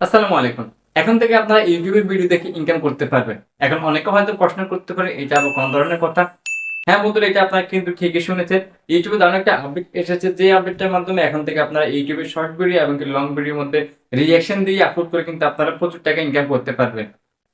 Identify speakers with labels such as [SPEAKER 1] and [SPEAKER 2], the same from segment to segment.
[SPEAKER 1] আসসালামু আলাইকুম। এখন থেকে আপনারা ইউটিউবের ভিডিও দেখে ইনকাম করতে পারবেন। এখন অনেকে হয়তো প্রশ্ন করতে পারে, এটা আবার কোন ধরনের কথা? হ্যাঁ বন্ধুরা, এটা আপনারা কিন্তু ঠিকই শুনেছেন। ইউটিউবে দারুণ একটা আপডেট এসেছে। যে আপডেটটার মাধ্যমে এখন থেকে আপনারা ইউটিউবে শর্ট ভিডিও এবং লং ভিডিওর মধ্যে রিয়াকশন দিয়ে আপলোড করে কিন্তু আপনারা প্রচুর টাকা ইনকাম করতে পারবেন।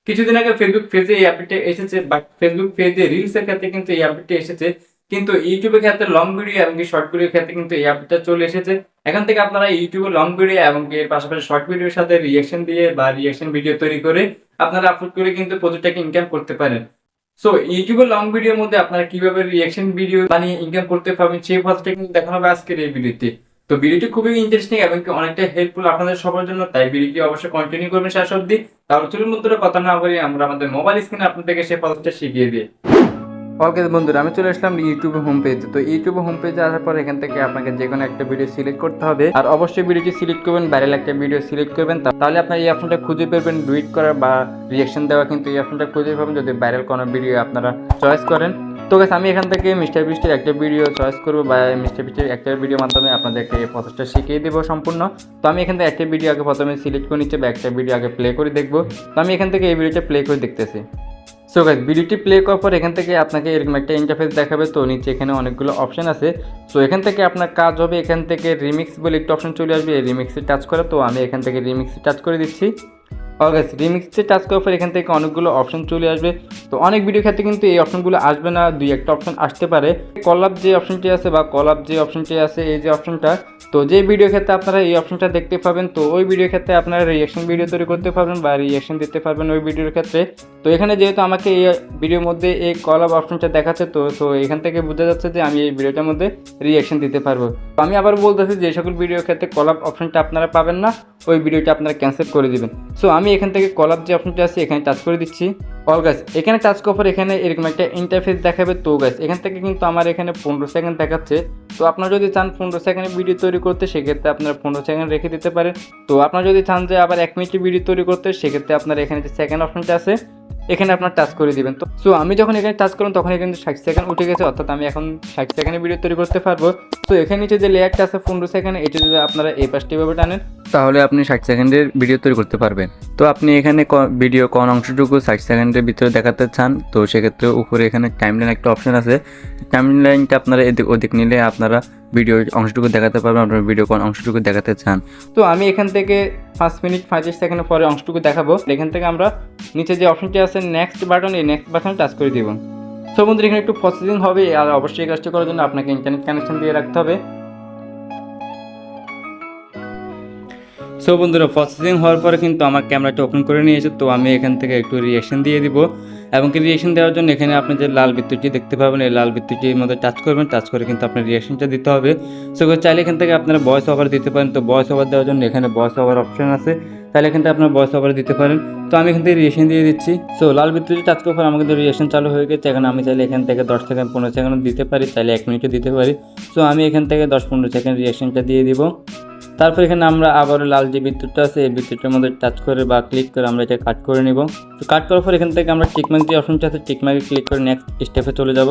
[SPEAKER 1] কিছুদিন আগে ফেসবুক পেজে এই আপডেটটা এসেছে বাট ফেসবুক পেজে রিলসের ক্ষেত্রে কিন্তু এই আপডেটটা এসেছে। কিন্তু ইউটিউবের ক্ষেত্রে লং ভিডিও এবং শর্ট ভিডিওর ক্ষেত্রে কিন্তু এই আপডেটটা চলে এসেছে। এখন থেকে আপনারা ইউটিউবে লং ভিডিও এবং এর পাশাপাশি শর্ট ভিডিওর সাথে রিয়াকশন দিয়ে বা রিয়াকশন ভিডিও তৈরি করে আপনারা আপলোড করে কিন্তু প্রচুর ইনকাম করতে পারেন। সো ইউটিউবে লং ভিডিওর মধ্যে আপনারা কীভাবে রিয়াকশন ভিডিও বানিয়ে ইনকাম করতে পারবেন সেই প্রসেসটা কিন্তু দেখানো হবে আজকের এই ভিডিওতে তো ভিডিওটি খুবই ইন্টারেস্টিং এবং অনেকটা হেল্পফুল আপনাদের সবার জন্য, তাই ভিডিওটি অবশ্যই কন্টিনিউ করবেন শেষ অবধি। তাহলে চলুন বন্ধুরা, কথা না বলি আমরা আমাদের মোবাইল স্ক্রিনে আপনাদেরকে সেই প্রসেসটা শিখিয়ে দিই। ওকে বন্ধুরা, আমি চলে আসলাম ইউটিউবে হোম পেজে তো ইউটিউবে হোম পেজে আসার পর এখান থেকে আপনাকে যে কোনো একটা ভিডিও সিলেক্ট করতে হবে। আর অবশ্যই ভিডিওটি সিলেক্ট করবেন ভাইরাল একটা ভিডিও সিলেক্ট করবেন। তাহলে আপনার এই অপশনটা খুঁজে পেবেন ডুইট করা বা রিয়াকশন দেওয়া কিন্তু এই অপশনটা খুঁজে পাবেন যদি ভাইরাল কোনো ভিডিও আপনারা চয়েস করেন। তো গাছ আমি এখান থেকে মিস্টার বৃষ্টির একটা ভিডিও চয়েস করব বা মিস্টার বৃষ্টির একটা ভিডিও মাধ্যমে আপনাদেরকে এই প্রসেসটা শিখিয়ে দেবো সম্পূর্ণ। তো আমি এখান থেকে একটা ভিডিও আগে প্রথমে সিলেক্ট করে নিচ্ছি বা একটা ভিডিও আগে প্লে করে দেখব। তো আমি এখান থেকে এই ভিডিওটা প্লে করে দেখতেছি। সো গাইজ ভিডিওটি প্লে করার পর এখান থেকে আপনাকে এরকম একটা ইন্টারফেস দেখাবে। তো নিচে এখানে অনেকগুলো অপশান আছে। সো এখান থেকে আপনার কাজ হবে, এখান থেকে রিমিক্স বলে একটা অপশান চলে আসবে। রিমিক্সে টাচ করা। তো আমি এখান থেকে রিমিক্সে টাচ করে দিচ্ছি। গাইজ রিমিক্সে টাচ করার পর এখান থেকে অনেকগুলো অপশন চলে আসবে। তো অনেক ভিডিও ক্ষেত্রে কিন্তু এই অপশনগুলো আসবে না, দুই একটা অপশন আসতে পারে। কলাপ যে অপশনটি আছে বা কলাপ যে অপশনটি আছে, এই যে অপশনটা তো যে ভিডিও ক্ষেত্রে আপনারা এই অপশনটা দেখতে পাবেন, তো ওই ভিডিও ক্ষেত্রে আপনারা রিয়াকশন ভিডিও তৈরি করতে পারবেন বা রিয়াকশন দিতে পারবেন ওই ভিডিওর ক্ষেত্রে। তো এখানে যেহেতু আমাকে এই ভিডিওর মধ্যে এই কলাপ অপশনটা দেখাচ্ছে, তো তো এখান থেকে বোঝা যাচ্ছে যে আমি এই ভিডিওটার মধ্যে রিয়াকশন দিতে পারব। তো আমি আবার বলতেছি যে সকল ভিডিওর ক্ষেত্রে কলাপ অপশনটা আপনারা পাবেন না, ওই ভিডিওটা আপনারা ক্যান্সেল করে দিবেন। সো আমি এখান থেকে কলার যে অপশনটা আছে এখানে টাচ করে দিচ্ছি। অল গাছ এখানে টাচ করার এখানে এরকম একটা ইন্টারফেস দেখাবে তো গাছ এখান থেকে কিন্তু আমার এখানে পনেরো সেকেন্ড দেখাচ্ছে। তো আপনারা যদি চান পনেরো সেকেন্ডে ভিডিও তৈরি করতে, সেক্ষেত্রে আপনারা পনেরো সেকেন্ড রেখে দিতে পারেন। তো আপনারা যদি চান যে আবার এক মিনিটের ভিডিও তৈরি করতে, সেক্ষেত্রে আপনার এখানে যে সেকেন্ড অপশনটা আছে এখানে আপনার টাচ করে দিবেন। তো সো আমি যখন এখানে টাচ করলাম তখন এখানে ষাট সেকেন্ড উঠে গেছে, অর্থাৎ আমি এখন ষাট সেকেন্ডের ভিডিও তৈরি করতে পারব। তো, এখানে নিচে যে লেয়ারটা আছে পনেরো সেকেন্ড এটা যদি আপনারা এই পাশটি ভাবে টানেন, তাহলে আপনি ষাট সেকেন্ডের ভিডিও তৈরি করতে পারবেন। তো, আপনি এখানে ভিডিও কোন অংশটুকু ষাট সেকেন্ডের ভিতরে দেখাতে চান, তো সেক্ষেত্রে উপরে এখানে টাইম লাইন একটা অপশন আছে। টাইম লাইনটা আপনারা এদিক, ওদিক নিলে আপনারা ভিডিও অংশটুকু দেখাতে পারবেন, আপনার ভিডিও কোন অংশটুকু দেখাতে চান। তো আমি এখান থেকে পাঁচ মিনিট পঁয়ত্রিশ সেকেন্ড পরে অংশটুকু দেখাবো। এখান থেকে আমরা নিচে যে অপশনটি আছে নেক্সট বাটন এই নেক্সট বাটনে টাচ করে দিব। তো বন্ধুরা, এখানে একটু প্রসেসিং হবে, আর অবশ্যই কাজটি করার জন্য আপনাকে ইন্টারনেট কানেকশন দিয়ে রাখতে হবে। সো বন্ধুরা প্রসেসিং হওয়ার পরে কিন্তু আমার ক্যামেরাটা ওপেন করে নিয়েছে তো আমি এখান থেকে একটু রিয়াকশন দিয়ে দিব। এবং কি রিয়াকশন দেওয়ার জন্য এখানে আপনি যে লাল বিদ্যুৎটি দেখতে পাবেন, এই লাল বিদ্যুৎটির মধ্যে টাচ করবেন টাচ করে কিন্তু আপনার রিয়াকশনটা দিতে হবে। সো চাইলে এখান থেকে আপনারা ভয়েস ওভার দিতে পারেন। তো ভয়েস ওভার দেওয়ার জন্য এখানে ভয়েস ওভার অপশন আছে। তাহলে এখান থেকে আপনার ভয়েস ওভার দিতে পারেন। তো আমি এখান থেকে রিয়েকশন দিয়ে দিচ্ছি। সো লাল বিদ্যুৎ টাচ করার পর আমার কিন্তু রিয়েকশন চালু হয়ে গেছে। এখন আমি চাইলে এখান থেকে দশ সেকেন্ড পনেরো সেকেন্ড দিতে পারি। চাইলে এক মিনিটও দিতে পারি। সো আমি এখান থেকে দশ পনেরো সেকেন্ড রিয়েকশনটা দিয়ে দিব। তারপর এখানে আমরা আবারও লাল যে বিদ্যুৎটা আছে, এই বিদ্যুৎটার মধ্যে টাচ করে বা ক্লিক করে আমরা এটা কাট করে নিব। তো কাট করার পর এখান থেকে আমরা টিকমার্ক যে অপশনটা আছে টিকমার্কে ক্লিক করে নেক্সট স্টেপে চলে যাব।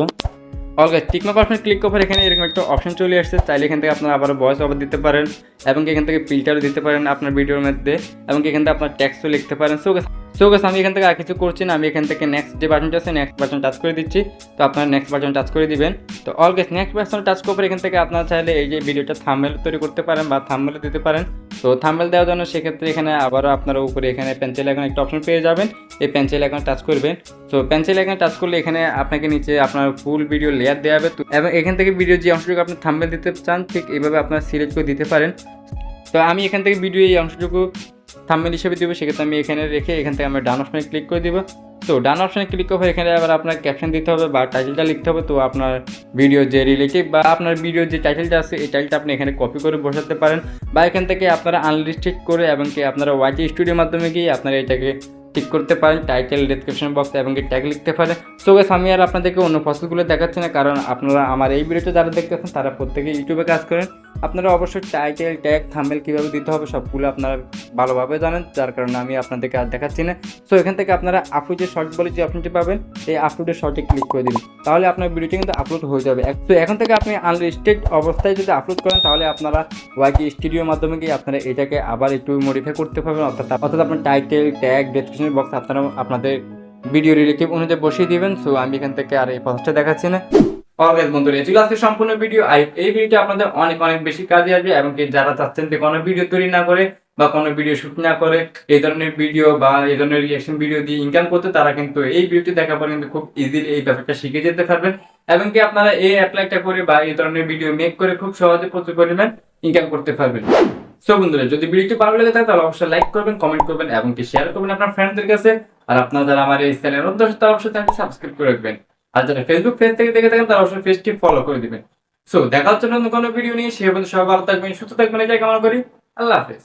[SPEAKER 1] অলগে টিকমার্ক অপশন ক্লিক করার এখানে এরকম একটা অপশন চলে আসছে, চাইলে এখান থেকে আপনারা আবার ভয়েস ওভার দিতে পারেন এবং এখান থেকে ফিল্টারও দিতে পারেন আপনার ভিডিওর মধ্যে এবং এখান থেকে আপনার ট্যাক্সও লিখতে পারেন। সো সো গাছ আমি এখান থেকে আর কিছু করছি না, আমি এখান থেকে নেক্সট যে বাটনটা আছে নেক্সট বাটন টাচ করে দিচ্ছি। তো আপনার নেক্সট বাটন টাচ করে দিবেন। তো all guys next button touch করার পর এখান থেকে আপনারা চাইলে এই যে ভিডিওটা থাম্বেল তৈরি করতে পারেন বা থাম্বেল দিতে পারেন। তো থাম্বেল দেওয়ার জন্য সেক্ষেত্রে এখানে আবারও আপনারা উপরে এখানে পেন্সিল এখন একটা অপশন পেয়ে যাবেন। এই পেন্সিল এখন টাচ করবেন। তো পেন্সিল এখন টাচ করলে এখানে আপনাকে নিচে আপনার ফুল ভিডিও লেয়ার দেওয়া হবে। তো এবং এখান থেকে ভিডিও যে অংশটুকু আপনি থাম্বেল দিতে চান, ঠিক এইভাবে আপনারা সিলেক্ট করে দিতে পারেন। তো আমি এখান থেকে ভিডিও এই অংশটুকু থাম্বেল হিসেবে দিব, সেক্ষেত্রে আমি এখানে রেখে এখান থেকে আমরা ডান অপশনে ক্লিক করে দিব। তো ডান অপশনে ক্লিক করে এখানে আবার আপনার ক্যাপশন দিতে হবে বা টাইটেলটা লিখতে হবে। তো আপনার ভিডিও যে রিলেটিভ বা আপনার ভিডিও যে টাইটেলটা আছে, এই টাইটেলটা আপনি এখানে কপি করে বসাতে পারেন বা এখান থেকে আপনারা আনলিস্টেড করে এবং কি আপনারা ওয়াইটি স্টুডিওর মাধ্যমে গিয়ে আপনারা এটাকে ঠিক করতে পারেন টাইটেল ডিসক্রিপশন বক্স এবং কি ট্যাগ লিখতে পারেন। সো গাছ আমি আর আপনাদেরকে অন্য প্রসেসগুলো দেখাচ্ছি না, কারণ আপনারা আমার এই ভিডিওটা যারা দেখতেছেন, তারা প্রত্যেকে ইউটিউবে কাজ করেন। আপনারা অবশ্যই টাইটেল ট্যাগ থাম্বেল কীভাবে দিতে হবে সবগুলো আপনারা ভালোভাবে জানেন, যার কারণে আমি আপনাদেরকে আর দেখাচ্ছি না। সো এখান থেকে আপনারা আপলোডের শর্ট বলে যে অপশনটি পাবেন এই আপলোডের শর্টে ক্লিক করে দিন তাহলে আপনার ভিডিওটি কিন্তু আপলোড হয়ে যাবে। তো এখন থেকে আপনি আনলিস্টেড অবস্থায় যদি আপলোড করেন, তাহলে আপনারা ওয়াইটি স্টুডিওর মাধ্যমে গিয়ে আপনারা এটাকে আবার একটু মডিফাই করতে পারবেন। অর্থাৎ অর্থাৎ আপনার টাইটেল ট্যাগ ডেসক্রিপশন বক্স আপনারা আপনাদের ভিডিও রিলেটিভ অনুযায়ী বসিয়ে দিবেন। সো আমি এখান থেকে আর এই প্রসেসটা দেখাচ্ছি না। অলওয়েজ বন্ধুরা, এই আজকে সম্পূর্ণ ভিডিও। এই ভিডিওটা আপনাদের অনেক অনেক বেশি কাজে আসবে এবং কি যারা চাচ্ছেন যে কোনো ভিডিও তৈরি না করে বা কোনো ভিডিও শুট না করে, এই ধরনের ভিডিও বা এই ধরনের রিয়াকশন ভিডিও দিয়ে ইনকাম করতে, তারা কিন্তু এই ভিডিওটি দেখার পর কিন্তু খুব ইজিলি এই ব্যাপারটা শিখে যেতে পারবেন। এবং কি আপনারা এই অ্যাপ্লাইটা করে বা এই ধরনের ভিডিও মেক করে খুব সহজে প্রচুর পরিমাণ ইনকাম করতে পারবেন। সো বন্ধুরা, যদি ভিডিওটি ভালো লেগে থাকে, তাহলে অবশ্যই লাইক করবেন কমেন্ট করবেন এবং কি শেয়ার করবেন আপনার ফ্রেন্ডদের কাছে। আর আপনারা যারা আমার এই চ্যানেল অধ্যক্ষ তারা অবশ্যই চ্যানেলটি সাবস্ক্রাইব করে রাখবেন। আর যারা ফেসবুক পেজ থেকে দেখে থাকেন, তারা অবশ্যই পেজটি ফলো করে দিবেন। সো দেখার জন্য কোনো ভিডিও নিয়ে, সে পর্যন্ত সবাই ভালো থাকবেন, সুস্থ থাকবেন, এটাই কামনা করি। আল্লাহ হাফেজ।